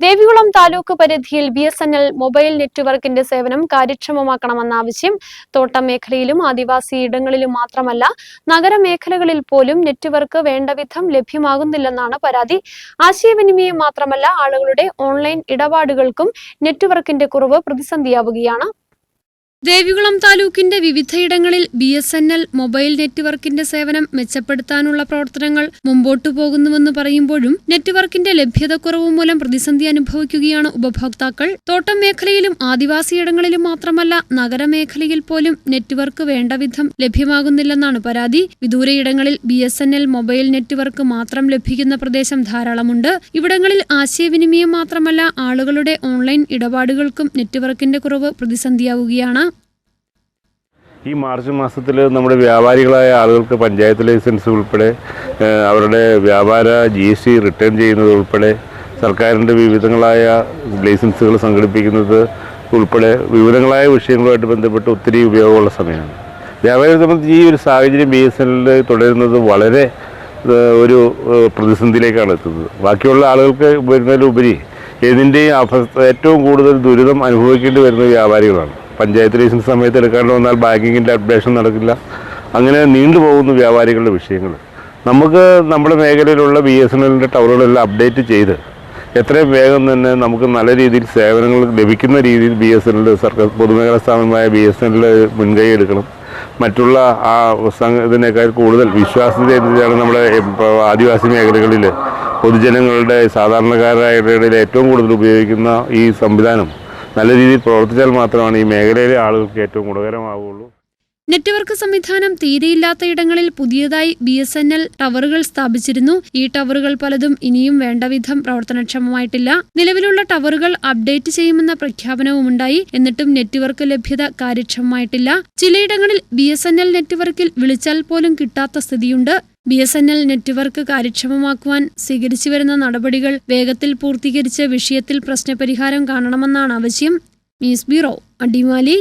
ദേവികുളം താലൂക്ക് പരിധിയിൽ B S N L mobile നെറ്റ്വർക്കിന്റെ സേവനം കാര്യക്ഷമമാക്കണമെന്ന ആവശ്യം തോട്ടം മേഖലയിലും ആദിവാസി ഇടങ്ങളിലും മാത്രമല്ല നഗരമേഖലകളിൽ പോലും നെറ്റ്വർക്ക് വേണ്ടവിധം ലഭ്യമാകുന്നില്ലെന്നാണ് പരാതി. ആശയവിനിമയം മാത്രമല്ല ആളുകളുടെ ഓൺലൈൻ ഇടപാടുകൾക്കും നെറ്റ്വർക്കിന്റെ കുറവ് പ്രതിസന്ധിയാവുകയാണ്. ദേവികുളം താലൂക്കിന്റെ വിവിധയിടങ്ങളിൽ B S N L mobile നെറ്റ്വർക്കിന്റെ സേവനം മെച്ചപ്പെടുത്താനുള്ള പ്രവർത്തനങ്ങൾ മുമ്പോട്ടു പോകുന്നുവെന്ന് പറയുമ്പോഴും നെറ്റ്വർക്കിന്റെ ലഭ്യതക്കുറവ് മൂലം പ്രതിസന്ധി അനുഭവിക്കുകയാണ് ഉപഭോക്താക്കൾ. തോട്ടം മേഖലയിലും ആദിവാസിയിടങ്ങളിലും മാത്രമല്ല നഗരമേഖലയിൽ പോലും നെറ്റ്വർക്ക് വേണ്ടവിധം ലഭ്യമാകുന്നില്ലെന്നാണ് പരാതി. വിദൂരയിടങ്ങളിൽ B S N L mobile network മാത്രം ലഭിക്കുന്ന പ്രദേശം ധാരാളമുണ്ട്. ഇവിടങ്ങളിൽ ആശയവിനിമയം മാത്രമല്ല ആളുകളുടെ ഓൺലൈൻ ഇടപാടുകൾക്കും നെറ്റ്വർക്കിന്റെ കുറവ് പ്രതിസന്ധിയാവുകയാണ്. ഈ മാർച്ച് മാസത്തിൽ നമ്മുടെ വ്യാപാരികളായ ആളുകൾക്ക് പഞ്ചായത്ത് ലൈസൻസ് ഉൾപ്പെടെ അവരുടെ വ്യാപാര ജി എസ് ടി റിട്ടേൺ ചെയ്യുന്നത് ഉൾപ്പെടെ സർക്കാരിന്റെ വിവിധങ്ങളായ ലൈസൻസുകൾ സംഘടിപ്പിക്കുന്നത് ഉൾപ്പെടെ വിവിധങ്ങളായ വിഷയങ്ങളുമായിട്ട് ബന്ധപ്പെട്ട് ഒത്തിരി ഉപയോഗമുള്ള സമയമാണ്. വ്യാപാരികളെ സംബന്ധിച്ച് ഈ ഒരു സാഹചര്യം ബി എസ് എല്ലിൽ തുടരുന്നത് വളരെ ഒരു പ്രതിസന്ധിയിലേക്കാണ് എത്തുന്നത്. ബാക്കിയുള്ള ആളുകൾക്ക് വരുന്നതിലുപരി ഇതിന്റെയും ഏറ്റവും കൂടുതൽ ദുരിതം അനുഭവിക്കേണ്ടി വരുന്ന വ്യാപാരികളാണ്. പഞ്ചായത്ത് ലൈസൻസ് സമയത്ത് എടുക്കാണ്ട് വന്നാൽ ബാങ്കിങ്ങിന്റെ അപ്ഡേഷൻ നടക്കില്ല. അങ്ങനെ നീണ്ടുപോകുന്നു വ്യാപാരികളുടെ വിഷയങ്ങൾ. നമുക്ക് നമ്മുടെ മേഖലയിലുള്ള ബി എസ് എൻ എല്ലിന്റെ ടവറുകളെല്ലാം അപ്ഡേറ്റ് ചെയ്ത് എത്രയും വേഗം തന്നെ നമുക്ക് നല്ല രീതിയിൽ സേവനങ്ങൾ ലഭിക്കുന്ന രീതിയിൽ ബി എസ് എൻ എൽ സർക്കാർ പൊതുമേഖലാ സ്ഥാപനമായ ബി എസ് എൻ എൽ മുൻകൈ എടുക്കണം. മറ്റുള്ള ആ ഇതിനേക്കാൾ കൂടുതൽ വിശ്വാസ്യതയാണ് നമ്മുടെ ആദിവാസി മേഖലകളിൽ പൊതുജനങ്ങളുടെ സാധാരണക്കാരായ ഏറ്റവും കൂടുതൽ ഉപയോഗിക്കുന്ന ഈ സംവിധാനം. നല്ല രീതിയിൽ പ്രവർത്തിച്ചാൽ മാത്രമാണ് ഈ മേഖലയിലെ ആളുകൾക്ക് ഏറ്റവും ഗുണകരമാവുകയുള്ളൂ. നെറ്റ്വർക്ക് സംവിധാനം തീരെയില്ലാത്ത ഇടങ്ങളിൽ പുതിയതായി ബി എസ് എൻ എൽ ടവറുകൾ സ്ഥാപിച്ചിരുന്നു. ഈ ടവറുകൾ പലതും ഇനിയും വേണ്ടവിധം പ്രവർത്തനക്ഷമമായിട്ടില്ല. നിലവിലുള്ള ടവറുകൾ അപ്ഡേറ്റ് ചെയ്യുമെന്ന പ്രഖ്യാപനവും ഉണ്ടായി എന്നിട്ടും നെറ്റ്വർക്ക് ലഭ്യത കാര്യക്ഷമമായിട്ടില്ല. ചിലയിടങ്ങളിൽ ബി എസ് എൻ എൽ നെറ്റ്വർക്കിൽ വിളിച്ചാൽ പോലും കിട്ടാത്ത സ്ഥിതിയുണ്ട്. B S N L network കാര്യക്ഷമമാക്കുവാൻ സ്വീകരിച്ചു വരുന്ന നടപടികൾ വേഗത്തിൽ പൂർത്തീകരിച്ച് വിഷയത്തിൽ പ്രശ്നപരിഹാരം കാണണമെന്നാണ് ആവശ്യം. News bureau Adimali.